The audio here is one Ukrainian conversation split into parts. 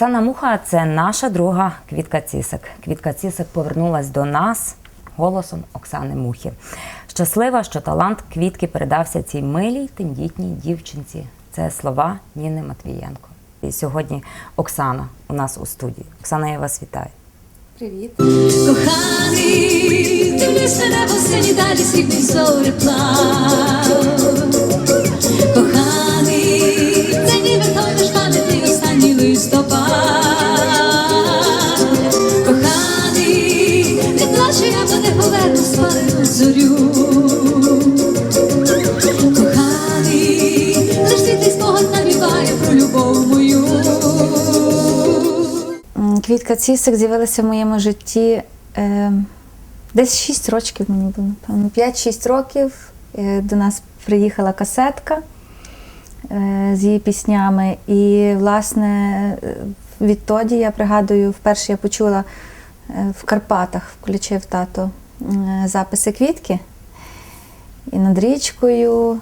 Оксана Муха це наша друга Квітка Цісик. Квітка Цісик повернулась до нас голосом Оксани Мухи. Щаслива, що талант квітки передався цій милій тендітній дівчинці. Це слова Ніни Матвієнко. І сьогодні Оксана у нас у студії. Оксана, я вас вітаю. Привіт. Коханий, дивлюсь небо сині далі срібний зореплав. Коханий, Квітка Цісик з'явилася в моєму житті е, десь 6 років мені було, напевно. 5-6 років е, до нас приїхала касетка е, з її піснями. І, власне, відтоді я пригадую, вперше я почула е, в Карпатах, включив тато е, записи квітки і над річкою.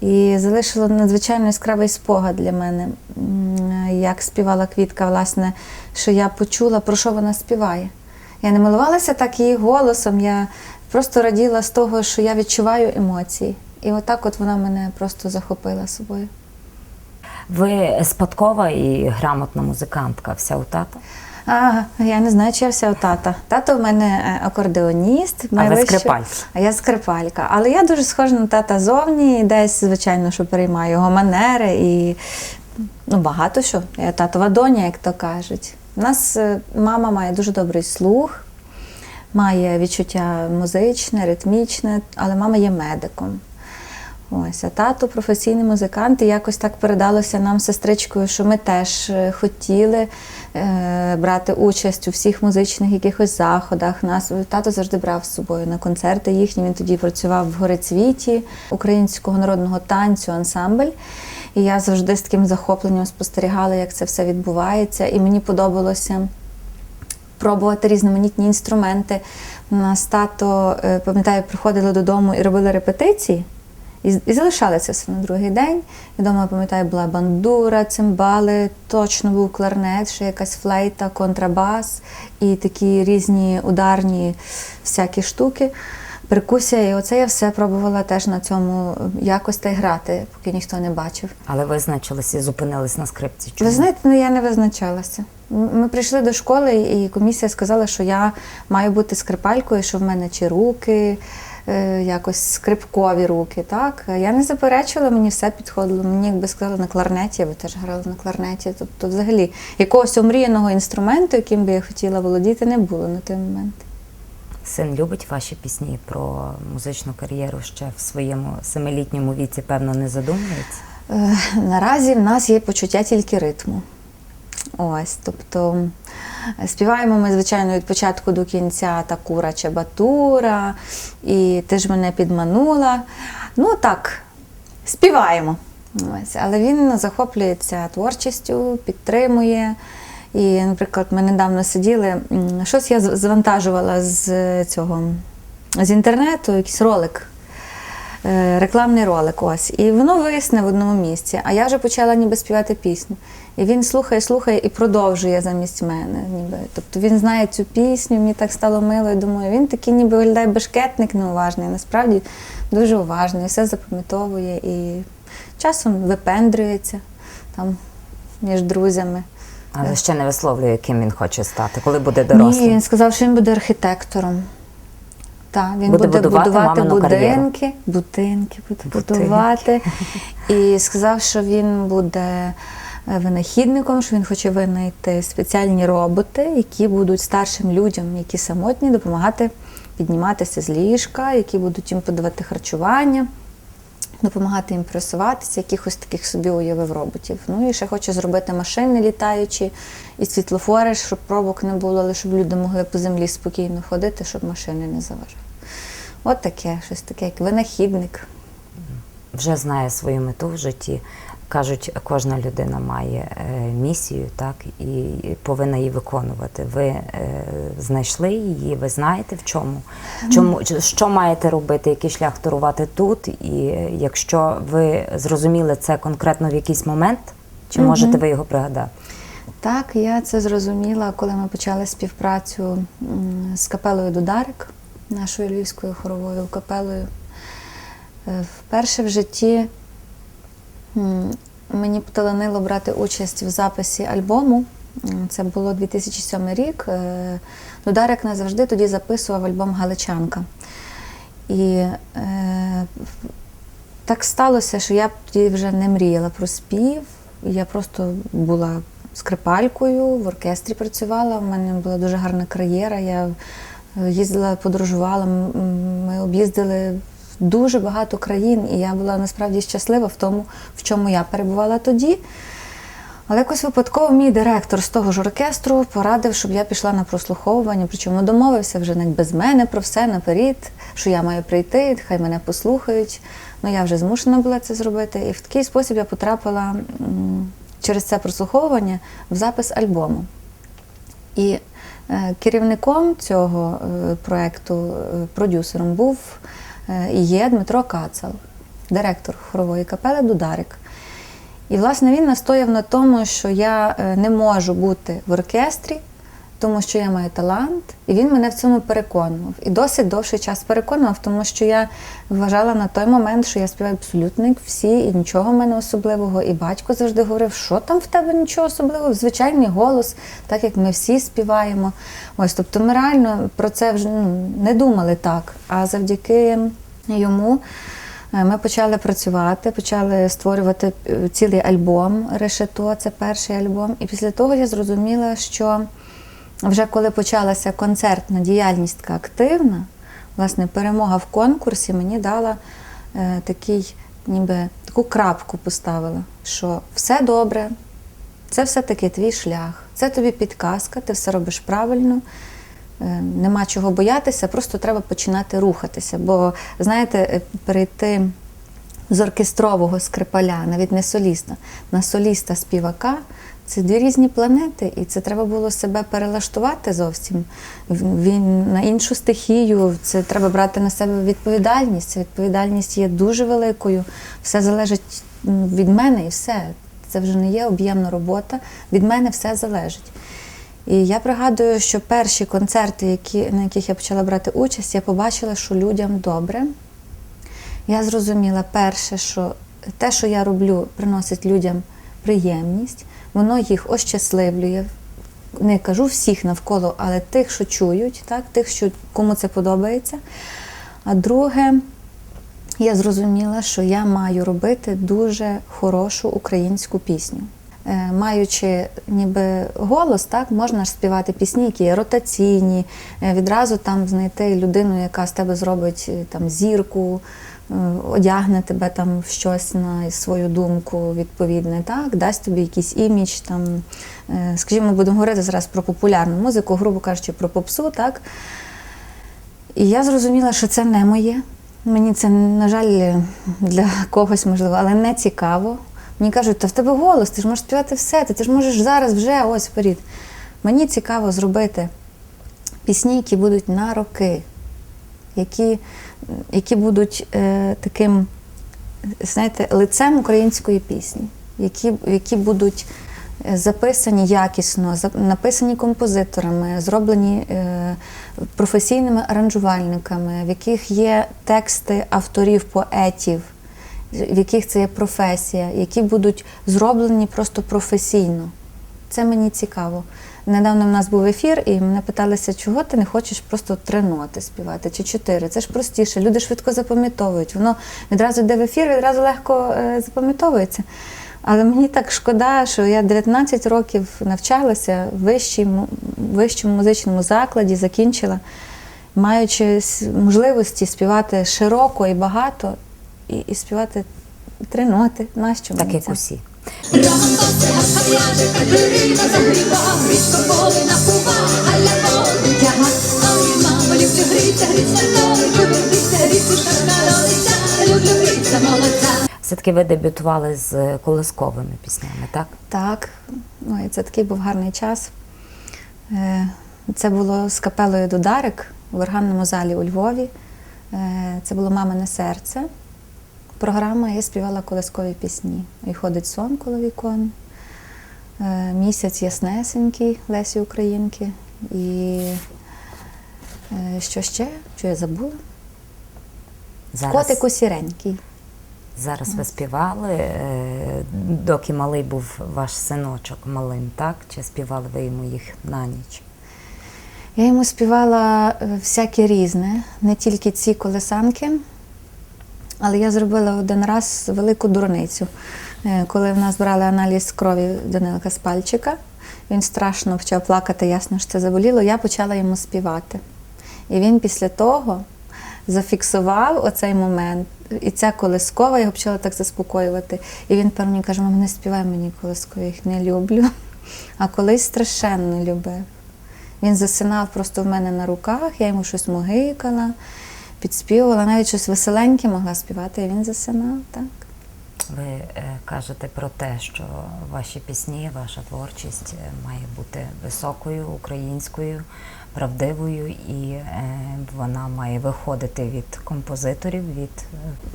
І залишило надзвичайно яскравий спогад для мене, як співала квітка, власне, що я почула, про що вона співає. Я не милувалася так її голосом, я просто раділа з того, що я відчуваю емоції. І отак от вона мене просто захопила собою. Ви спадкова і грамотна музикантка, вся у тата. А, я не знаю, чи я вся у тата. Тато в мене е, акордеоніст. А ви вище- скрипалька. А я скрипалька. Але я дуже схожа на тата зовні, і десь, звичайно, що переймаю його манери і ну, багато що. Я татова доня, як то кажуть. У нас е, мама має дуже добрий слух, має відчуття музичне, ритмічне, але мама є медиком. Ось, а тато професійний музикант, і якось так передалося нам сестричкою, що ми теж е, хотіли е, брати участь у всіх музичних якихось заходах. Нас тато завжди брав з собою на концерти їхні. Він тоді працював в горецвіті українського народного танцю ансамбль. І я завжди з таким захопленням спостерігала, як це все відбувається. І мені подобалося пробувати різноманітні інструменти. У нас тато, е, пам'ятаю, приходили додому і робили репетиції. І, залишалися все на другий день. І вдома, пам'ятаю, була бандура, цимбали, точно був кларнет, ще якась флейта, контрабас і такі різні ударні всякі штуки. Перкусія, і оце я все пробувала теж на цьому якось та й грати, поки ніхто не бачив. Але визначилися і зупинились на скрипці. Ви знаєте, ну я не визначалася. Ми прийшли до школи, і комісія сказала, що я маю бути скрипалькою, що в мене чи руки, е, якось скрипкові руки. Так? Я не заперечила, мені все підходило. Мені, якби сказали, на кларнеті, я би теж грала на кларнеті. Тобто, взагалі, якогось омріяного інструменту, яким би я хотіла володіти, не було на той момент. Син любить ваші пісні про музичну кар'єру ще в своєму семилітньому віці, певно, не задумується. Е, Наразі в нас є почуття тільки ритму. Ось, тобто співаємо ми, звичайно, від початку до кінця та кура чебатура, і ти ж мене підманула. Ну так, співаємо. Ось, але він захоплюється творчістю, підтримує. І, наприклад, ми недавно сиділи, щось я завантажувала з цього з інтернету, якийсь ролик е, рекламний ролик. Ось. І воно висне в одному місці. А я вже почала ніби співати пісню. І він слухає, слухає і продовжує замість мене. Ніби. Тобто він знає цю пісню, мені так стало мило. І думаю, він такий ніби виглядає бешкетник неуважний. Насправді дуже уважний, все запам'ятовує і часом випендрюється там між друзями. Але ще не висловлює, ким він хоче стати, коли буде Ні, дорослим. він сказав, що він буде архітектором. Так, він Буде буде, будувати будувати, будинки, будинки буде Будинки. будувати. І сказав, що він буде е, винахідником, що він хоче винайти спеціальні роботи, які будуть старшим людям, які самотні, допомагати підніматися з ліжка, які будуть їм подавати харчування. Допомагати їм просуватися, якихось таких собі уявив роботів. Ну і ще хочу зробити машини літаючі і світлофори, щоб пробок не було, але щоб люди могли по землі спокійно ходити, щоб машини не заважали. От таке, щось таке, як винахідник. Вже знає свою мету в житті. Кажуть, кожна людина має е, місію, так і повинна її виконувати. Ви е, знайшли її, ви знаєте в чому? Чому що маєте робити, який шлях торувати тут? І е, якщо ви зрозуміли це конкретно в якийсь момент, чи можете ви його пригадати? Так, я це зрозуміла, коли ми почали співпрацю з капелою Дударик, нашою львівською хоровою капелою. Вперше в житті мені поталанило брати участь в записі альбому. Це було 2007 рік. Е, Дударик назавжди тоді записував альбом Галичанка. І е, так сталося, що я тоді вже не мріяла про спів. Я просто була скрипалькою, в оркестрі працювала. У мене була дуже гарна кар'єра. Я е, їздила, подорожувала. Ми об'їздили дуже багато країн, і я була насправді щаслива в тому, в чому я перебувала тоді. Але якось випадково мій директор з того ж оркестру порадив, щоб я пішла на прослуховування. Причому домовився вже навіть без мене про все наперед, що я маю прийти, хай мене послухають. Ну я вже змушена була це зробити. І в такий спосіб я потрапила через це прослуховування в запис альбому. І е, керівником цього е, проекту, е, продюсером був і є Дмитро Кацал, директор хорової капели Дударик. І, власне, він настояв на тому, що я е, не можу бути в оркестрі, тому що я маю талант, і він мене в цьому переконував. І досить довший час переконував, тому що я вважала на той момент, що я співаю абсолютно всі, і нічого в мене особливого. І батько завжди говорив, що там в тебе нічого особливого, звичайний голос, так як ми всі співаємо. Ось, тобто ми реально про це вже ну, не думали так. А завдяки йому. Е, Ми почали працювати, почали створювати е, цілий альбом Решето, це перший альбом. І після того я зрозуміла, що вже коли почалася концертна діяльність активна, власне, перемога в конкурсі мені дала е, такий, ніби таку крапку поставила, що все добре, це все-таки твій шлях, це тобі підказка, ти все робиш правильно. Е, Нема чого боятися, просто треба починати рухатися. Бо, знаєте, е, перейти з оркестрового скрипаля, навіть не соліста, на соліста співака це дві різні планети, і це треба було себе перелаштувати зовсім. Він на іншу стихію. Це треба брати на себе відповідальність. Ця відповідальність є дуже великою. Все залежить від мене і все. Це вже не є об'ємна робота. Від мене все залежить. І я пригадую, що перші концерти, які, на яких я почала брати участь, я побачила, що людям добре. Я зрозуміла перше, що те, що я роблю, приносить людям приємність, воно їх ощасливлює. Не кажу всіх навколо, але тих, що чують, так, тих, що, кому це подобається. А друге, я зрозуміла, що я маю робити дуже хорошу українську пісню. Е, Маючи ніби голос, так можна ж співати пісні, які ротаційні, е, відразу там знайти людину, яка з тебе зробить е, там зірку, одягне тебе там в щось на свою думку відповідне, так дасть тобі якийсь імідж. Там, е, скажімо, будемо говорити зараз про популярну музику, грубо кажучи, про попсу, так. І я зрозуміла, що це не моє. Мені це, на жаль, для когось можливо, але не цікаво. Мені кажуть, та в тебе голос, ти ж можеш співати все, ти ж можеш зараз вже ось вперед. Мені цікаво зробити пісні, які будуть на роки, які, які будуть е, таким, знаєте, лицем української пісні, які, які будуть е, записані якісно, написані композиторами, зроблені е, професійними аранжувальниками, в яких є тексти авторів, поетів, в яких це є професія, які будуть зроблені просто професійно. Це мені цікаво. Недавно в нас був ефір, і мене питалися, чого ти не хочеш просто три ноти співати чи чотири. Це ж простіше, люди швидко запам'ятовують. Воно відразу йде в ефір, відразу легко е, запам'ятовується. Але мені так шкода, що я 19 років навчалася в вищому, вищому музичному закладі, закінчила, маючи можливості співати широко і багато, і, і співати три ноти. Нащо Так як усі. Все-таки ви дебютували з колисковими піснями, так? Так, ой, це такий був гарний час. Е, Це було з капелою Дударик в органному залі у Львові. Е, Це було Мамине серце. Програма я співала колискові пісні. І ходить сон коло вікон. е, Місяць яснесенький Лесі Українки. І е, що ще? Що я забула? Зараз, Котику сіренький. зараз ви співали, е, доки малий був ваш синочок малим, так? Чи співали ви йому їх на ніч? Я йому співала всяке різне, не тільки ці колесанки, але я зробила один раз велику дурницю. Е, Коли в нас брали аналіз крові Данилка з пальчика, він страшно почав плакати, ясно, що це заболіло, я почала йому співати. І він після того зафіксував оцей момент. І ця колискова його почала так заспокоювати. І він мені каже, мама, не співай мені їх не люблю. А колись страшенно любив. Він засинав просто в мене на руках, я йому щось могикала, підспівувала, навіть щось веселеньке могла співати, і він засинав, так. Ви е, кажете про те, що ваші пісні, ваша творчість е, має бути високою, українською, правдивою, і е, вона має виходити від композиторів, від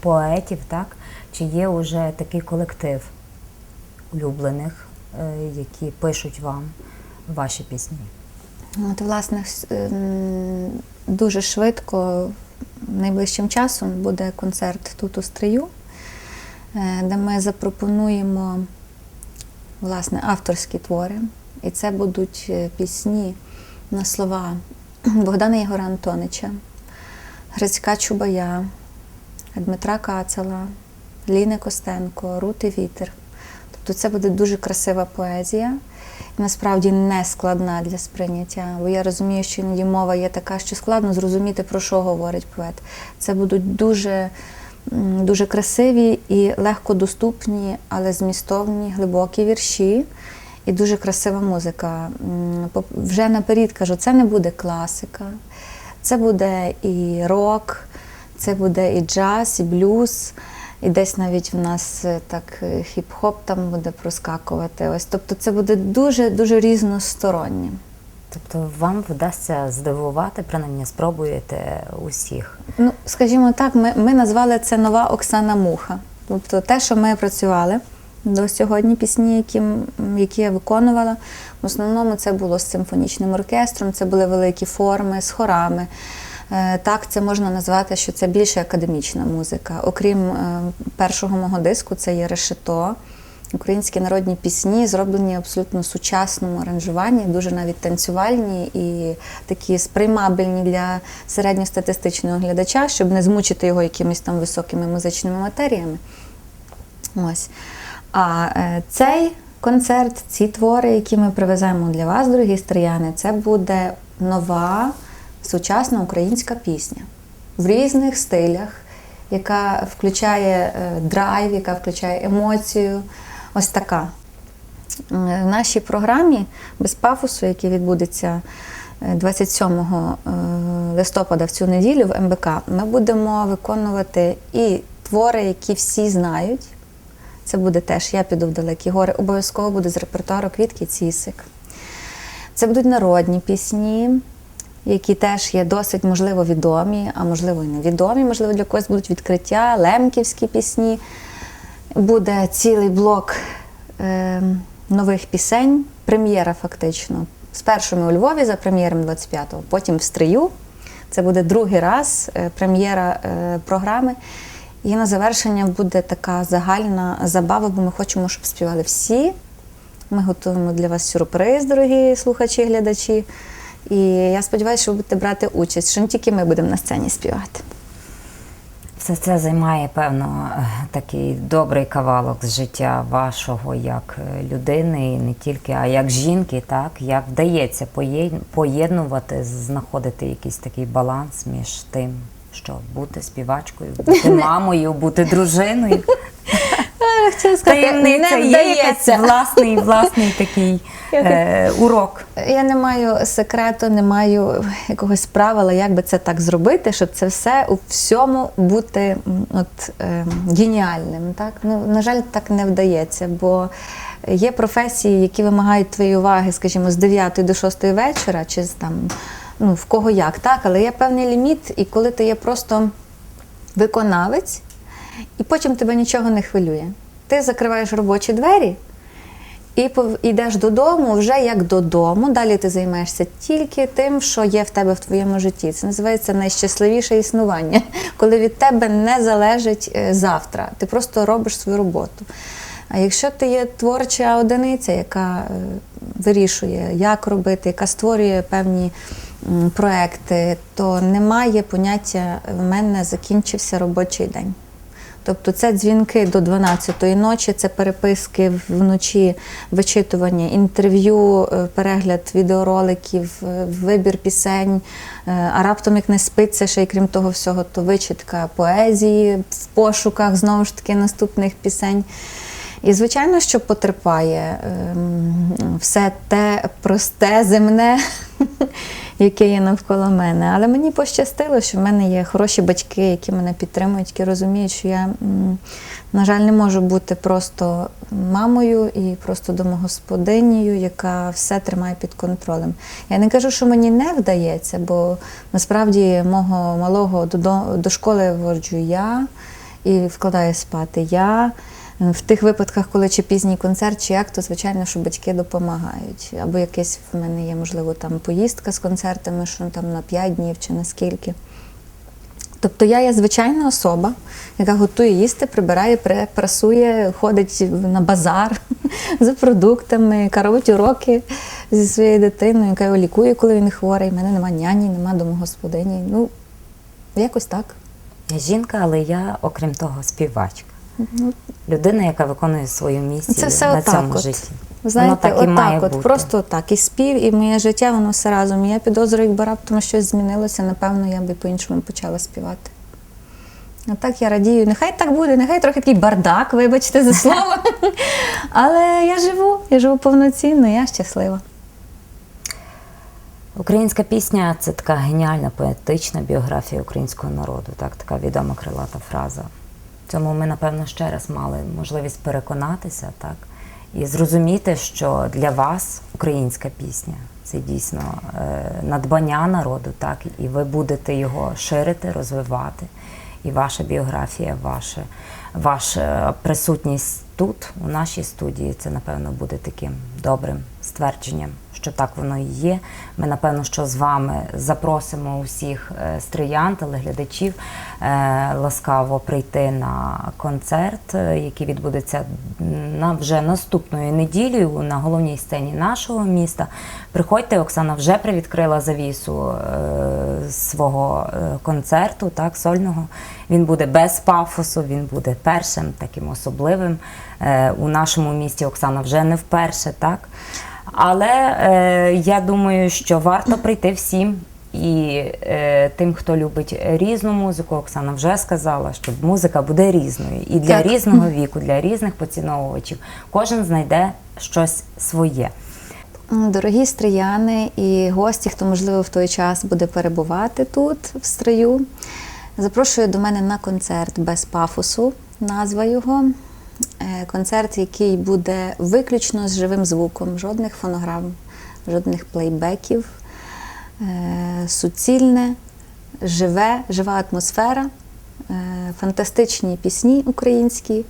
поетів. Так? Чи є вже такий колектив улюблених, які пишуть вам ваші пісні? От, власне, ем, дуже швидко, найближчим часом буде концерт тут у Стрию, е, де ми запропонуємо власне, авторські твори. І це будуть е, пісні на слова Богдана Єгора Антонича, Грицька Чубая, Дмитра Кацала, Ліни Костенко, Рути Вітер. Тобто це буде дуже красива поезія, насправді не складна для сприйняття. Бо я розумію, що іноді мова є така, що складно зрозуміти, про що говорить поет. Це будуть дуже, дуже красиві і легко доступні, але змістовні, глибокі вірші. І дуже красива музика. Вже наперед кажу, це не буде класика, це буде і рок, це буде і джаз, і блюз, і десь навіть в нас е, так е, хіп-хоп там буде проскакувати. Ось, тобто це буде дуже дуже різностороннє. Тобто вам вдасться здивувати, принаймні спробуєте усіх. Ну, скажімо так, ми, ми назвали це нова Оксана Муха. Тобто те, що ми працювали до сьогодні, пісні, які, які я виконувала, в основному це було з симфонічним оркестром, це були великі форми з хорами. Е, Так, це можна назвати, що це більше академічна музика. Окрім е, першого мого диску, це є решето. Українські народні пісні зроблені абсолютно сучасному аранжуванні, дуже навіть танцювальні і такі сприймабельні для середньостатистичного глядача, щоб не змучити його якимись там високими музичними матеріями. Ось. А е, цей концерт, ці твори, які ми привеземо для вас, дорогі стріяни, це буде нова сучасна українська пісня в різних стилях, яка включає е, драйв, яка включає емоцію. Ось така. Е, В нашій програмі без пафосу, який відбудеться е, 27 е, листопада в цю неділю в МБК, ми будемо виконувати і твори, які всі знають. Це буде теж Я піду в далекі гори. Обов'язково буде з репертуару Квітки Цісик. Це будуть народні пісні, які теж є досить, можливо, відомі, а можливо, і невідомі. Можливо, для когось будуть відкриття, лемківські пісні. Буде цілий блок е, нових пісень, прем'єра фактично. Спершу ми у Львові за прем'єром 25-го, потім в Стрию. Це буде другий раз е, прем'єра е, програми. І на завершення буде така загальна забава, бо ми хочемо, щоб співали всі. Ми готуємо для вас сюрприз, дорогі слухачі, глядачі. І я сподіваюся, що ви будете брати участь, що не тільки ми будемо на сцені співати. Все це займає, певно, такий добрий кавалок з життя вашого як е, людини, і не тільки, а як жінки, так як вдається поєднувати, знаходити якийсь такий баланс між тим, що бути співачкою, бути мамою, бути дружиною. Хотіла Таємниця є власний, власний такий е, урок. Я не маю секрету, не маю якогось правила, як би це так зробити, щоб це все у всьому бути от, е, геніальним. Так? Ну, на жаль, так не вдається, бо є професії, які вимагають твоєї уваги, скажімо, з 9 до 6 вечора, чи з там, ну, в кого як, так, але є певний ліміт, і коли ти є просто виконавець, і потім тебе нічого не хвилює. Ти закриваєш робочі двері. І йдеш додому вже як додому. Далі ти займаєшся тільки тим, що є в тебе в твоєму житті. Це називається найщасливіше існування, коли від тебе не залежить е, завтра. Ти просто робиш свою роботу. А якщо ти є творча одиниця, яка е, вирішує, як робити, яка створює певні проекти, то немає поняття в мене закінчився робочий день. Тобто це дзвінки до 12-ї ночі, це переписки вночі, вичитування інтерв'ю, е, перегляд відеороликів, е, вибір пісень. Е, А раптом як не спиться, ще й крім того всього, то вичитка поезії в пошуках знову ж таки наступних пісень. І звичайно, що потерпає ем, все те просте, земне, яке є навколо мене. Але мені пощастило, що в мене є хороші батьки, які мене підтримують, які розуміють, що я, на жаль, не можу бути просто мамою і просто домогосподинею, яка все тримає під контролем. Я не кажу, що мені не вдається, бо насправді мого малого до, до школи воджу я і вкладаю спати я. В тих випадках, коли чи пізній концерт, чи як, то звичайно, що батьки допомагають. Або якесь в мене є, можливо, там поїздка з концертами, що там на 5 днів чи на скільки. Тобто я є звичайна особа, яка готує їсти, прибирає, прасує, ходить на базар за продуктами, яка робить уроки зі своєю дитиною, яка його лікує, коли він хворий. У мене нема няні, нема домогосподині. Ну, якось так. Я жінка, але я, окрім того, співачка. Людина, яка виконує свою місію Це все на отак цьому от. житті. Знаєте, Воно так і має отак, от, бути. просто так. І спів, і моє життя, воно все разом. І я підозрюю, якби раптом щось змінилося, напевно, я би по-іншому почала співати. А так я радію. Нехай так буде, нехай трохи такий бардак, вибачте за слово. Але я живу, я живу повноцінно, я щаслива. Українська пісня це така геніальна поетична біографія українського народу, так, така відома крилата фраза. Цьому ми, напевно, ще раз мали можливість переконатися, так, і зрозуміти, що для вас українська пісня це дійсно е, надбання народу, так, і ви будете його ширити, розвивати. І ваша біографія, ваша, ваша присутність тут, у нашій студії, це, напевно, буде таким добрим ствердженням, що так воно і є. Ми, напевно, що з вами запросимо усіх е, стриян, телеглядачів е, ласкаво прийти на концерт, е, який відбудеться на вже наступної неділі на головній сцені нашого міста. Приходьте, Оксана вже привідкрила завісу свого концерту, так, сольного. Він буде без пафосу, він буде першим таким особливим. У нашому місті Оксана вже не вперше, так. Але е, я думаю, що варто прийти всім. І е, тим, хто любить різну музику, Оксана вже сказала, що музика буде різною. І для Так. різного віку, для різних поціновувачів кожен знайде щось своє. Дорогі стрияни і гості, хто, можливо, в той час буде перебувати тут, в стрию. Запрошую до мене на концерт без пафосу, назва його. Е, Концерт, який буде виключно з живим звуком, жодних фонограм, жодних плейбеків. Е, Суцільне, живе, жива атмосфера, е, фантастичні пісні українські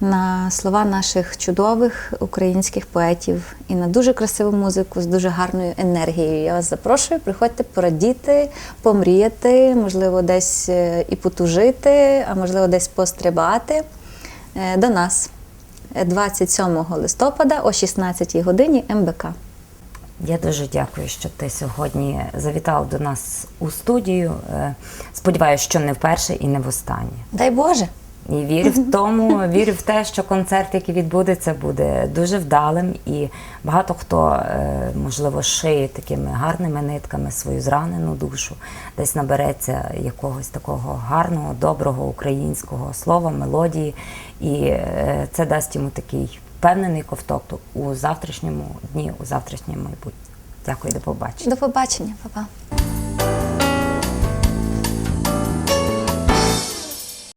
на слова наших чудових українських поетів і на дуже красиву музику з дуже гарною енергією. Я вас запрошую, приходьте порадіти, помріяти, можливо, десь і потужити, а можливо, десь пострибати до нас Е, 27 листопада о 16 годині МБК. Я дуже дякую, що ти сьогодні завітав до нас у студію. Е, Сподіваюся, що не вперше і не востаннє. Дай Боже! І вірю в тому, вірю в те, що концерт, який відбудеться, буде дуже вдалим, і багато хто, е, можливо, шиє такими гарними нитками свою зранену душу, десь набереться якогось такого гарного, доброго українського слова, мелодії, і е, це дасть йому такий впевнений ковток у завтрашньому дні, у завтрашньому майбутньому. Дякую, до побачення. До побачення, Па-па.